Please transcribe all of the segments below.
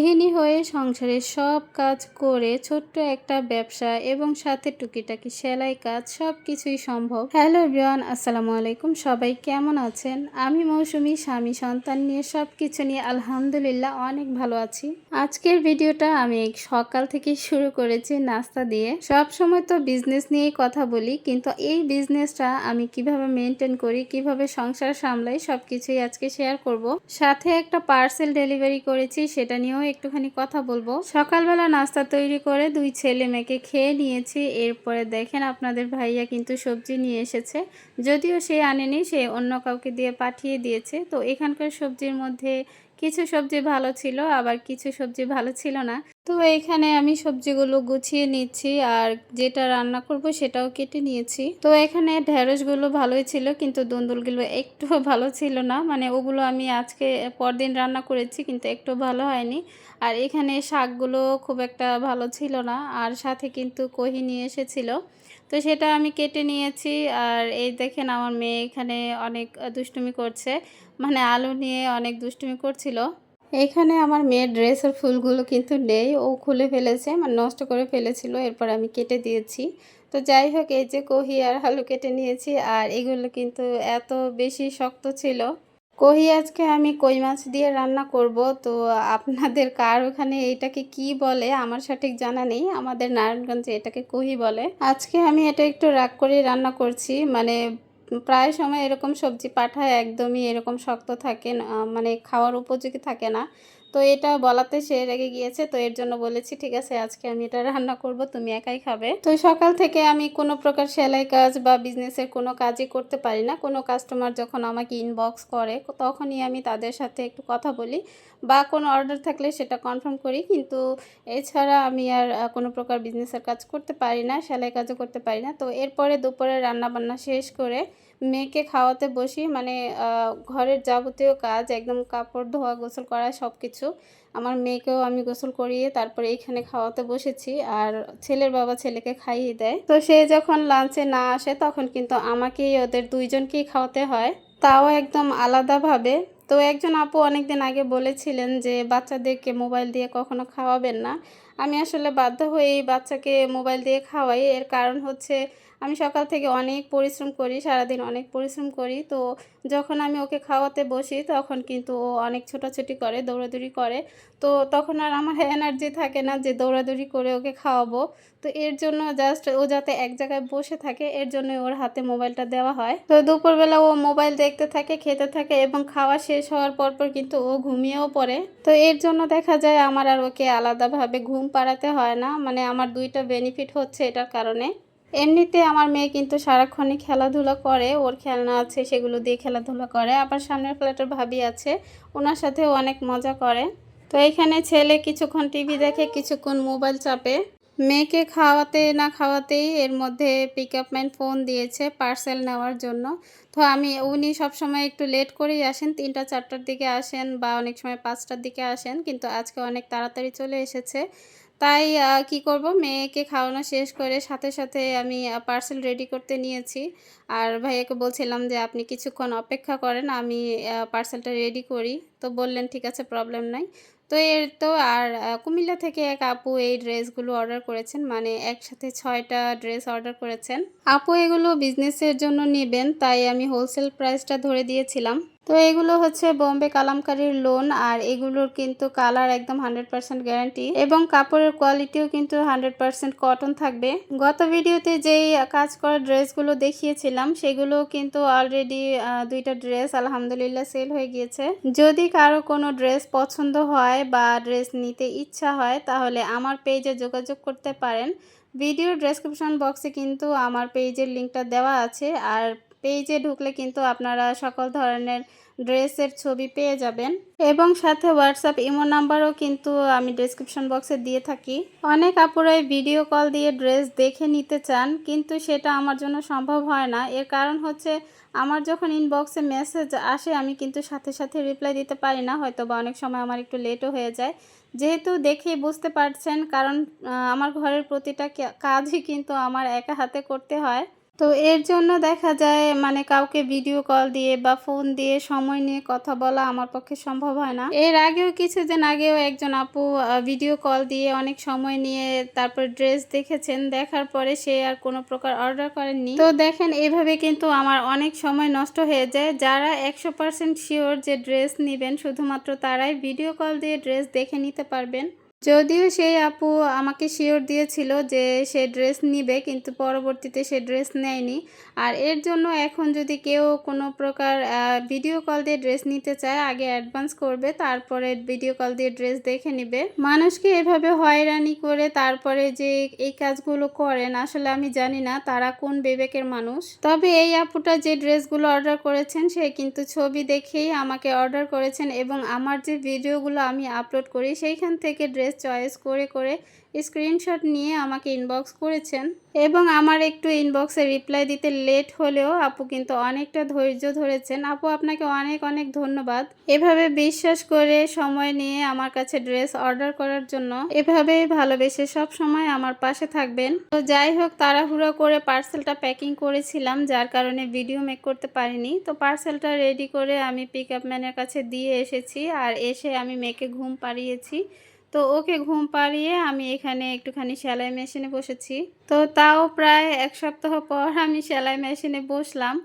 গৃহিণী হয়ে সংসারের সব কাজ করে ছোট্ট একটা ব্যবসা এবং সাথে টুকিটাকি সেলাই কাজ সব কিছুই সম্ভব। হ্যালো এভরিওয়ান, আসসালামু আলাইকুম। সবাই কেমন আছেন? আমি মৌসুমি, স্বামী, সন্তান নিয়ে সব কিছু নিয়ে আলহামদুলিল্লাহ অনেক ভালো আছি। আজকের ভিডিওটা আমি সকাল থেকে শুরু করেছি নাস্তা দিয়ে। সব সময় তো বিজনেস নিয়েই কথা বলি, কিন্তু এই বিজনেসটা আমি কীভাবে মেনটেন করি, কীভাবে সংসার সামলাই সব কিছুই আজকে শেয়ার করব। সাথে একটা পার্সেল ডেলিভারি করেছি, সেটা নিয়েও একটুখানি কথা বলব। সকালবেলা নাস্তা তৈরি করে দুই ছেলে মেয়েকে খেয়ে নিয়েছি। এরপরে দেখেন আপনাদের ভাইয়া কিন্তু সবজি নিয়ে এসেছে। যদিও সে আনেনি, সে অন্য কাউকে দিয়ে পাঠিয়ে দিয়েছে। তো এখানকার সবজির মধ্যে কিছু সবজি ভালো ছিল, আবার কিছু সবজি ভালো ছিল না। তো এখানে আমি সবজিগুলো গুছিয়ে নিচ্ছি আর যেটা রান্না করব সেটাও কেটে নিয়েছি। তো এখানে ঢেঁড়সগুলো ভালোই ছিল কিন্তু দুন্দুলগুলো একটু ভালো ছিল না। মানে ওগুলো আমি আজকে পরদিন রান্না করেছি কিন্তু একটু ভালো হয়নি। আর এখানে শাকগুলো খুব একটা ভালো ছিল না আর সাথে কিন্তু কহি নিয়ে এসেছিল। তো সেটা আমি কেটে নিয়েছি আর এই দেখেন আমার মেয়ে এখানে অনেক দুষ্টুমি করছে। মানে আলু নিয়ে অনেক দুষ্টুমি করছিল। এখানে আমার মেয়ের ড্রেসের ফুলগুলো কিন্তু নেই। ও খুলে ফেলেছে মানে নষ্ট করে ফেলেছিল, এরপর আমি কেটে দিয়েছি। তো যাই হোক, এই যে কহি আর আলু কেটে নিয়েছি, আর এগুলো কিন্তু এত বেশি শক্ত ছিল। কহি, আজকে আমি কই মাছ দিয়ে রান্না করব? তো আপনাদের কার ওখানে এটাকে কি বলে? আমার সঠিক জানা নেই। আমাদের নারায়ণগঞ্জে এটাকে কহি বলে। আজকে আমি এটা একটু রাগ করে রান্না করছি মানে প্রায় সময় এরকম সবজি পাঠায় একদমই এরকম শক্ত থাকে মানে খাওয়ার উপযোগী থাকে না। তো এটা বলাতে সে রেগে গিয়েছে, তো এর জন্য বলেছি, ঠিক আছে, আজকে আমি এটা রান্না করব, তুমি একাই খাবে। তো সকাল থেকে আমি কোনো প্রকার সেলাই কাজ বা বিজনেসের কোনো কাজই করতে পারি না। কোনো কাস্টমার যখন আমাকে ইনবক্স করে, তখনই আমি তাদের সাথে একটু কথা বলি বা কোনো অর্ডার থাকলে সেটা কনফার্ম করি। কিন্তু এছাড়া আমি আর কোনো প্রকার বিজনেসের কাজ করতে পারি না, সেলাই কাজও করতে পারি না। তো এরপরে দুপুরে রান্না বান্না শেষ করে মেয়েকে খাওয়াতে বসি মানে ঘরের যাবতীয় কাজ, একদম কাপড়, ধোয়া, গোসল করা সব কিছু আমার মেয়েকেও আমি গোসল করিয়ে তারপরে এইখানে খাওয়াতে বসেছি আর ছেলের বাবা ছেলেকে খাইয়ে দেয়। তো সে যখন লাঞ্চে না আসে তখন কিন্তু আমাকেই, ওদের দুইজনকেই খাওয়াতে হয়। তাও একদম আলাদাভাবে। তো একজন আপু অনেকদিন আগে বলেছিলেন যে, বাচ্চাদেরকে মোবাইল দিয়ে কখনো খাওয়াবেন না। আমি আসলে বাধ্য হয়ে এই বাচ্চাকে মোবাইল দিয়ে খাওয়াই। এর কারণ হচ্ছে আমি সকাল থেকে অনেক পরিশ্রম করি, সারাদিন অনেক পরিশ্রম করি। তো যখন আমি ওকে খাওয়াতে বসি, তখন কিন্তু ও অনেক ছোটাছুটি করে, দৌড়াদৌড়ি করে। তো তখন আর আমার এনার্জি থাকে না যে দৌড়াদৌড়ি করে ওকে খাওয়াবো। তো এর জন্য জাস্ট ও যাতে এক জায়গায় বসে থাকে, এর জন্য ওর হাতে মোবাইলটা দেওয়া হয়। তো দুপুরবেলা ও মোবাইল দেখতে থাকে, খেতে থাকে এবং খাওয়া শেষ হওয়ার পর পর কিন্তু ও ঘুমিয়েও পড়ে। তো এর জন্য দেখা যায় আমার আর ওকে আলাদাভাবে ঘুম পাড়াতে হয় না। মানে আমার দুইটা বেনিফিট হচ্ছে এটার কারণে। এমনিতে আমার মেয়ে কিন্তু সারাক্ষণই খেলাধুলা করে, ওর খেলনা আছে, সেগুলো দিয়ে খেলাধুলা করে। আবার সামনের ফ্ল্যাটের ভাবি আছে, ওনার সাথেও অনেক মজা করে। তো এখানে ছেলে কিছুক্ষণ টিভি দেখে, কিছুক্ষণ মোবাইল চাপে। মেয়েকে খাওয়াতে না খাওয়াতেই এর মধ্যে পিক ম্যান ফোন দিয়েছে পার্সেল নেওয়ার জন্য। তো আমি, উনি সবসময় একটু লেট করেই আসেন, তিনটা, চারটার দিকে আসেন বা অনেক সময় পাঁচটার দিকে আসেন, কিন্তু আজকে অনেক তাড়াতাড়ি চলে এসেছে। তাই কি করব? মেয়েকে খাওয়ানো শেষ করে সাথে সাথে আমি পার্সেল রেডি করতে নিয়েছি। আর ভাইয়াকে বলছিলাম যে, আপনি কিছুক্ষণ অপেক্ষা করেন, আমি পার্সেলটা রেডি করি। তো বললেন, ঠিক আছে প্রবলেম নাই। তো এর তো আর কুমিল্লা থেকে এক আপু এই ড্রেসগুলো অর্ডার করেছেন মানে একসাথে ছয়টা ড্রেস অর্ডার করেছেন। আপু এগুলো বিজনেসের জন্য নেবেন, তাই আমি হোলসেল প্রাইসটা ধরে দিয়েছিলাম। তো এগুলো হচ্ছে বোম্বে কালামকারির লোন আর এগুলোর কিন্তু কালার একদম হান্ড্রেড পার্সেন্ট গ্যারান্টি এবং কাপড়ের কোয়ালিটিও কিন্তু হান্ড্রেড পার্সেন্ট কটন থাকবে। গত ভিডিওতে যেই কাজ করা ড্রেসগুলো দেখিয়েছিলাম সেগুলো কিন্তু অলরেডি দুইটা ড্রেস আলহামদুলিল্লাহ সেল হয়ে গিয়েছে। যদি কারও কোনো ড্রেস পছন্দ হয় বা ড্রেস নিতে ইচ্ছা হয়, তাহলে আমার পেজে যোগাযোগ করতে পারেন। ভিডিও ডেসক্রিপশন বক্সে কিন্তু আমার পেজের লিঙ্কটা দেওয়া আছে। আর পেজে ঢুকলে কিন্তু আপনারা সকল ধরনের ড্রেসের ছবি পেয়ে যাবেন। এবং সাথে হোয়াটসঅ্যাপ ইমো নাম্বারও কিন্তু আমি ডিসক্রিপশন বক্সে দিয়ে থাকি। অনেক আপুরাই ভিডিও কল দিয়ে ড্রেস দেখে নিতে চান, কিন্তু সেটা আমার জন্য সম্ভব হয় না। এর কারণ হচ্ছে, আমার যখন ইনবক্সে মেসেজ আসে, আমি কিন্তু সাথে সাথে রিপ্লাই দিতে পারি না। হয়তো বা অনেক সময় আমার একটু লেটও হয়ে যায়। যেহেতু দেখেই বুঝতে পারছেন, কারণ আমার ঘরের প্রতিটা কাজই কিন্তু আমার একা হাতে করতে হয়। তো এর জন্য দেখা যায় মানে কাউকে ভিডিও কল দিয়ে বা ফোন দিয়ে সময় নিয়ে কথা বলা আমার পক্ষে সম্ভব হয় না। এর আগেও, কিছুদিন আগেও একজন আপু ভিডিও কল দিয়ে অনেক সময় নিয়ে তারপর ড্রেস দেখেছেন, দেখার পরে সে আর কোনো প্রকার অর্ডার করেননি। তো দেখেন, এভাবে কিন্তু আমার অনেক সময় নষ্ট হয়ে যায়। যারা একশো পার্সেন্ট শিওর যে ড্রেস নেবেন, শুধুমাত্র তারাই ভিডিও কল দিয়ে ড্রেস দেখে নিতে পারবেন। যদিও সেই আপু আমাকে শিওর দিয়েছিল যে সে ড্রেস নিবে, কিন্তু পরবর্তীতে সে ড্রেস নেয়নি। আর এর জন্য এখন যদি কেউ কোনো প্রকার ভিডিও কল দিয়ে ড্রেস নিতে চায়, আগে অ্যাডভান্স করবে, তারপরে ভিডিও কল দিয়ে ড্রেস দেখে নিবে। মানুষকে এভাবে হয়রানি করে তারপরে যে এই কাজগুলো করেন, আসলে আমি জানি না তারা কোন বিবেকের মানুষ। তবে এই আপুটা যে ড্রেসগুলো অর্ডার করেছেন, সে কিন্তু ছবি দেখেই আমাকে অর্ডার করেছেন এবং আমার যে ভিডিওগুলো আমি আপলোড করি, সেইখান থেকে ড্রেস ড্রেস চয়েস করে করে স্ক্রিনশট নিয়ে আমাকে ইনবক্স করেছেন। এবং আমার একটু ইনবক্সে রিপ্লাই দিতে লেট হলেও আপু কিন্তু অনেকটা ধৈর্য ধরেছেন। আপু, আপনাকে অনেক অনেক ধন্যবাদ। এভাবে বিশ্বাস করে সময় নিয়ে আমার কাছে ড্রেস অর্ডার করার জন্য এভাবেই ভালোবেসে সব সময় আমার পাশে থাকবেন। তো যাই হোক, তাড়াহুড়ো করে পার্সেলটা প্যাকিং করেছিলাম, যার কারণে ভিডিও মেক করতে পারিনি। তো পার্সেলটা রেডি করে আমি পিক আপ ম্যানের কাছে দিয়ে এসেছি, আর এসে আমি মেয়েকে ঘুম পাড়িয়েছি। তো ওকে ঘুম পাড়িয়ে আমি এখানে একটুখানি সেলাই মেশিনে বসেছি। তো তাও প্রায় এক সপ্তাহ পর আমি সেলাই মেশিনে বসলাম।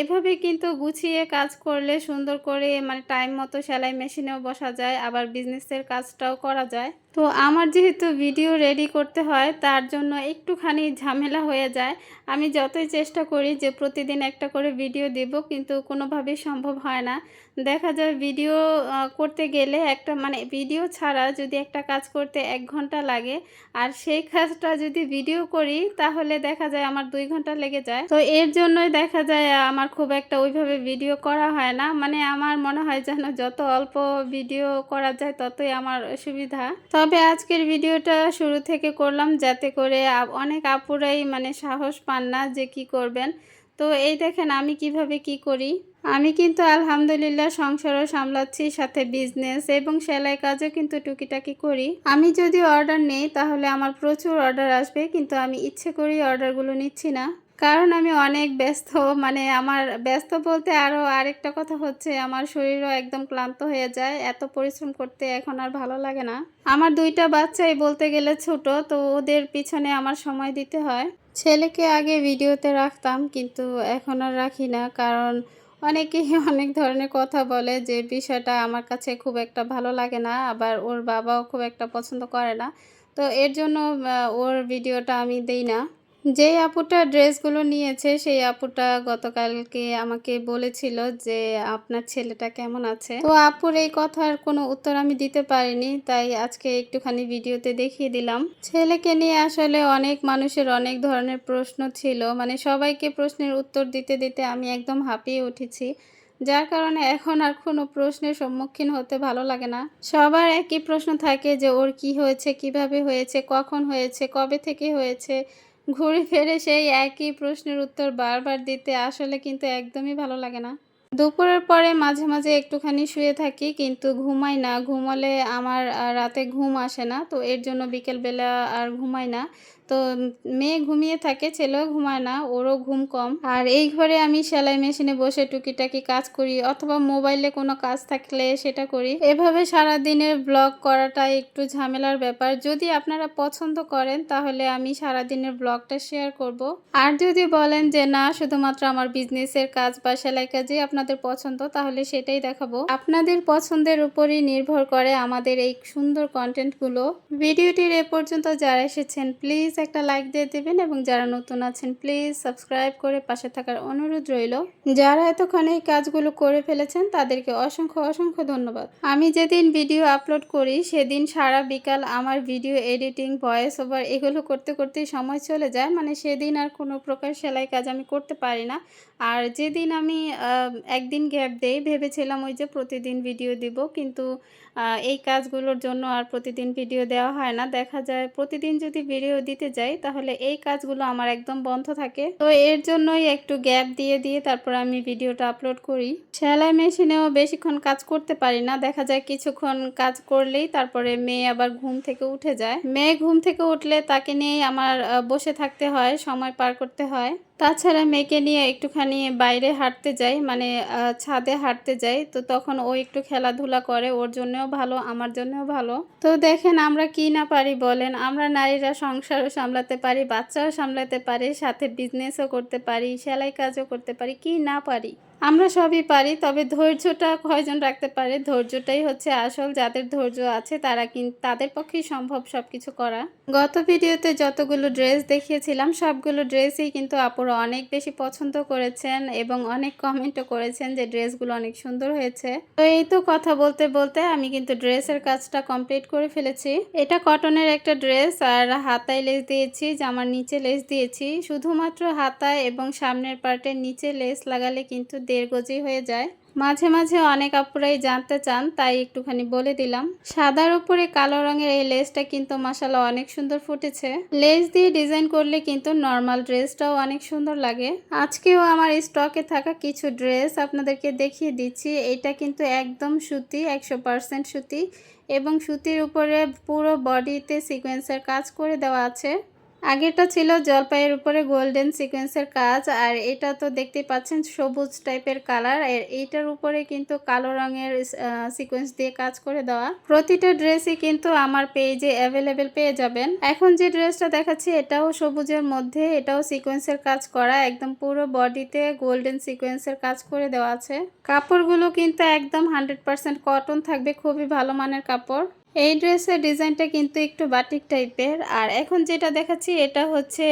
এভাবে কিন্তু গুছিয়ে কাজ করলে সুন্দর করে মানে টাইম মতো সেলাই মেশিনেও বসা যায়, আবার বিজনেসের কাজটাও করা যায়। তো আমার যেহেতু ভিডিও রেডি করতে হয়, তার জন্য একটুখানি ঝামেলা হয়ে যায়। আমি যতই চেষ্টা করি যে প্রতিদিন একটা করে ভিডিও দেব, কিন্তু কোনোভাবেই সম্ভব হয় না। দেখা যায় ভিডিও করতে গেলে একটা মানে ভিডিও ছাড়া যদি একটা কাজ করতে এক ঘণ্টা লাগে, আর সেই কাজটা যদি ভিডিও করি, তাহলে দেখা যায় আমার দুই ঘণ্টা লেগে যায়। তো এর জন্যই দেখা যায় আমার খুব একটা ওইভাবে ভিডিও করা হয় না। মানে আমার মনে হয় যেন যত অল্প ভিডিও করা যায় ততই আমার সুবিধা। তবে আজকের ভিডিওটা শুরু থেকে করলাম যাতে করে অনেক আপুরাই মানে সাহস পান না যে কি করবেন। তো এই দেখেন আমি কীভাবে কি করি। আমি কিন্তু আলহামদুলিল্লাহ সংসারও সামলাচ্ছি, সাথে বিজনেস এবং সেলাই কাজও কিন্তু টুকিটাকি করি। আমি যদি অর্ডার নেই তাহলে আমার প্রচুর অর্ডার আসবে, কিন্তু আমি ইচ্ছে করেই অর্ডারগুলো নিচ্ছি না। কারণ আমি অনেক ব্যস্ত মানে আমার ব্যস্ত বলতে আরও আরেকটা কথা হচ্ছে আমার শরীরও একদম ক্লান্ত হয়ে যায়, এত পরিশ্রম করতে এখন আর ভালো লাগে না। আমার দুইটা বাচ্চাই বলতে গেলে ছোট, তো ওদের পিছনে আমার সময় দিতে হয়। ছেলেকে আগে ভিডিওতে রাখতাম, কিন্তু এখন আর রাখি না, কারণ অনেকেই অনেক ধরনের কথা বলে যে বিষয়টা আমার কাছে খুব একটা ভালো লাগে না, আবার ওর বাবাও খুব একটা পছন্দ করে না। তো এর জন্য ওর ভিডিওটা আমি দেই না। যেই আপুটা ড্রেসগুলো নিয়েছে, সেই আপুটা গতকালকে আমাকে বলেছিল যে আপনার ছেলেটা কেমন আছে। তো আপুর এই কথার কোনো উত্তর আমি দিতে পারিনি, তাই আজকে একটুখানি ভিডিওতে দেখিয়ে দিলাম। ছেলেকে নিয়ে আসলে অনেক মানুষের অনেক ধরনের প্রশ্ন ছিল মানে সবাইকে প্রশ্নের উত্তর দিতে দিতে আমি একদম হাঁপিয়ে উঠেছি। যার কারণে এখন আর কোনো প্রশ্নের সম্মুখীন হতে ভালো লাগে না। সবার একই প্রশ্ন থাকে যে, ওর কি হয়েছে, কীভাবে হয়েছে, কখন হয়েছে, কবে থেকে হয়েছে ঘুরে ফেরে সেই একই প্রশ্নের উত্তর বারবার দিতে আসলে কিন্তু একদমই ভালো লাগে না। দুপুরের পরে মাঝে মাঝে একটুখানি শুয়ে থাকি, কিন্তু ঘুমাই না। ঘুমালে আমার রাতে ঘুম আসে না, তো এর জন্য বিকেলবেলা আর ঘুমাই না। তো মেয়ে ঘুমিয়ে থাকে, ছেলেও ঘুমায় না, ওরও ঘুম কম। আর এই ঘরে আমি সেলাই মেশিনে বসে টুকিটাকি কাজ করি অথবা মোবাইলে কোনো কাজ থাকলে সেটা করি। এভাবে সারা দিনের ব্লগ করাটা একটু ঝামেলার ব্যাপার। যদি আপনারা পছন্দ করেন, তাহলে আমি সারা দিনের ব্লগটা শেয়ার করব। আর যদি বলেন যে, না, শুধুমাত্র আমার বিজনেসের কাজ বা সেলাই কাজে আপনাদের পছন্দ, তাহলে সেটাই দেখাবো। আপনাদের পছন্দের উপরই নির্ভর করে আমাদের এই সুন্দর কন্টেন্টগুলো ভিডিওটির এ পর্যন্ত যারা এসেছেন প্লিজ একটা লাইক দিয়ে দেবেন এবং যারা নতুন আছেন প্লিজ সাবস্ক্রাইব করে পাশে থাকার অনুরোধ রইল। যারা এতক্ষণ এই কাজগুলো করে ফেলেছেন, তাদেরকে অসংখ্য অসংখ্য ধন্যবাদ। আমি যেদিন ভিডিও আপলোড করি, সেদিন সারা বিকাল আমার ভিডিও এডিটিং ভয়েস ওভার এগুলো করতে করতেই সময় চলে যায়। মানে সেদিন আর কোনো প্রকার সেলাই কাজ আমি করতে পারি না। আর যেদিন আমি একদিন গ্যাপ দেই, ভেবেছিলাম ওই যে প্রতিদিন ভিডিও দিব, কিন্তু এই কাজগুলোর জন্য আর প্রতিদিন ভিডিও দেওয়া হয় না। দেখা যায় প্রতিদিন যদি ভিডিও দিতে যাই, তাহলে এই কাজগুলো আমার একদম বন্ধ থাকে। তো এর জন্যই একটু গ্যাপ দিয়ে দিয়ে তারপর আমি ভিডিওটা আপলোড করি। সেলাই মেশিনেও বেশিক্ষণ কাজ করতে পারি না। দেখা যায় কিছুক্ষণ কাজ করলেই তারপরে মেয়ে আবার ঘুম থেকে উঠে যায়। মেয়ে ঘুম থেকে উঠলে তাকে নিয়েই আমার বসে থাকতে হয়, সময় পার করতে হয়। তাছাড়া মেয়েকে নিয়ে একটুখানি বাইরে হাঁটতে যাই মানে ছাদে হাঁটতে যাই। তো তখন ও একটু খেলাধুলা করে, ওর জন্যও ভালো, আমার জন্যও ভালো। তো দেখেন আমরা কি না পারি বলেন? আমরা নারীরা সংসারও সামলাতে পারি, বাচ্চাও সামলাতে পারি, সাথে বিজনেসও করতে পারি, সেলাই কাজও করতে পারি, কি না পারি? আমরা সবই পারি, তবে ধৈর্যটা কয়জন রাখতে পারে? ধৈর্যটাই হচ্ছে আসল, যাদের ধৈর্য আছে তারা কিন্তু তাদের পক্ষেই সম্ভব সব কিছু করা। গত ভিডিওতে যতগুলো ড্রেস দেখিয়েছিলাম, সবগুলো ড্রেসই কিন্তু আপুরা অনেক বেশি পছন্দ করেছেন এবং অনেক কমেন্টও করেছেন যে ড্রেসগুলো অনেক সুন্দর হয়েছে। তো এই তো কথা বলতে বলতে আমি কিন্তু ড্রেসের কাজটা কমপ্লিট করে ফেলেছি। এটা কটনের একটা ড্রেস আর হাতায় লেস দিয়েছি, জামার নিচে লেস দিয়েছি। শুধুমাত্র হাতায় এবং সামনের পার্টের নিচে লেস লাগালে কিন্তু দেড় গজি হয়ে যায়। মাঝে মাঝে অনেক আপুরাই জানতে চান, তাই একটুখানি বলে দিলাম। সাদার উপরে কালো রঙের এই লেসটা কিন্তু মাসালা অনেক সুন্দর ফুটেছে। লেস দিয়ে ডিজাইন করলে কিন্তু নর্মাল ড্রেসটাও অনেক সুন্দর লাগে। আজকেও আমার স্টকে থাকা কিছু ড্রেস আপনাদেরকে দেখিয়ে দিচ্ছি। এটা কিন্তু একদম সুতি, একশো পার্সেন্ট সুতি এবং সুতির উপরে পুরো বডিতে সিকোয়েন্সের কাজ করে দেওয়া আছে। আগেরটা ছিল জলপাইয়ের উপরে গোল্ডেন সিকোয়েন্সের কাজ, আর এটা তো দেখতে পাচ্ছেন সবুজ টাইপের কালার। আর এইটার উপরে কিন্তু কালো রঙের সিকোয়েন্স দিয়ে কাজ করে দেওয়া। প্রতিটা ড্রেসই কিন্তু আমার পেজে অ্যাভেলেবেল পেয়ে যাবেন। এখন যে ড্রেসটা দেখাচ্ছি, এটাও সবুজের মধ্যে, এটাও সিকোয়েন্সের কাজ করা, একদম পুরো বডিতে গোল্ডেন সিকোয়েন্সের কাজ করে দেওয়া আছে। কাপড়গুলো কিন্তু একদম হান্ড্রেড পার্সেন্ট কটন থাকবে, খুবই ভালো মানের কাপড়। এই ড্রেসের ডিজাইনটা কিন্তু একটু বাটিক টাইপের। আর এখন যেটা দেখাচ্ছি, এটা হচ্ছে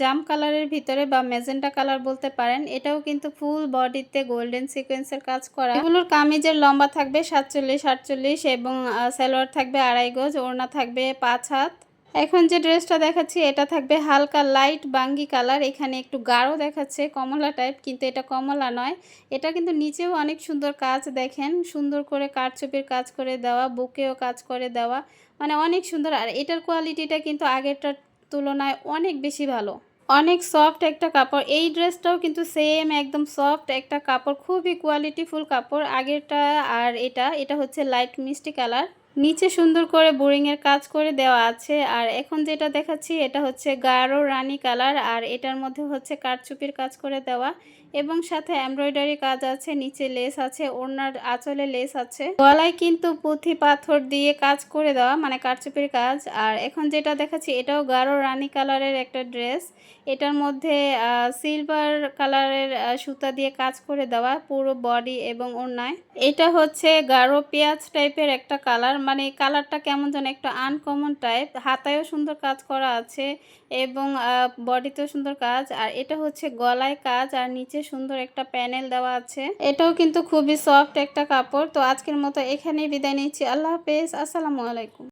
জাম কালারের ভিতরে বা মেজেন্টা কালার বলতে পারেন। এটাও কিন্তু ফুল বডিতে গোল্ডেন সিকোয়েন্সের কাজ করা। এগুলোর কামিজের লম্বা থাকবে সাতচল্লিশ আটচল্লিশ এবং সালোয়ার থাকবে আড়াই গজ, ওড়না থাকবে পাঁচ হাত। এখন যে ড্রেসটা দেখাচ্ছি, এটা থাকবে হালকা লাইট বাঙ্গি কালার এখানে একটু গাঢ় দেখাচ্ছে, কমলা টাইপ কিন্তু এটা কমলা নয়। এটা কিন্তু নিচেও অনেক সুন্দর কাজ, দেখেন। সুন্দর করে কারচুপির কাজ করে দেওয়া, বুকেও কাজ করে দেওয়া। মানে অনেক সুন্দর। আর এটার কোয়ালিটিটা কিন্তু আগেরটার তুলনায় অনেক বেশি ভালো। অনেক সফট একটা কাপড়। এই ড্রেসটাও কিন্তু সেম একদম সফট একটা কাপড়। খুবই কোয়ালিটিফুল কাপড়। আগেরটা আর এটা এটা হচ্ছে লাইট মিষ্টি কালার নিচে সুন্দর করে বোরিংয়ের কাজ করে দেওয়া আছে। আর এখন যেটা দেখাচ্ছি, এটা হচ্ছে গাঢ় রানী কালার, আর এটার মধ্যে হচ্ছে কারচুপির কাজ করে দেওয়া। এবং সাথে এমব্রয়ডারি কাজ আছে, নিচে লেস আছে, ওড়নার আঁচলে লেস আছে। গলায় কিন্তু পুঁথি পাথর দিয়ে কাজ করে দেওয়া মানে কারচুপির কাজ। আর এখন যেটা দেখাচ্ছি, এটাও গাঢ় রানী কালারের একটা ড্রেস। এটার মধ্যে সিলভার কালারের সুতা দিয়ে কাজ করে দেওয়া, পুরো বডি এবং ওড়নায়। এটা হচ্ছে গাঢ় পেঁয়াজ টাইপের একটা কালার মানে কালারটা কেমন যেন একটা আনকমন টাইপ হাতায়ও সুন্দর কাজ করা আছে এবং বডিতেও সুন্দর কাজ। আর এটা হচ্ছে গলায় কাজ, আর নিচে সুন্দর একটা প্যানেল দেওয়া আছে। এটাও কিন্তু খুবই সফট একটা কাপড়। তো আজকের মতো এখানেই বিদায় নিচ্ছি। আল্লাহ হাফেজ। আসসালামু আলাইকুম।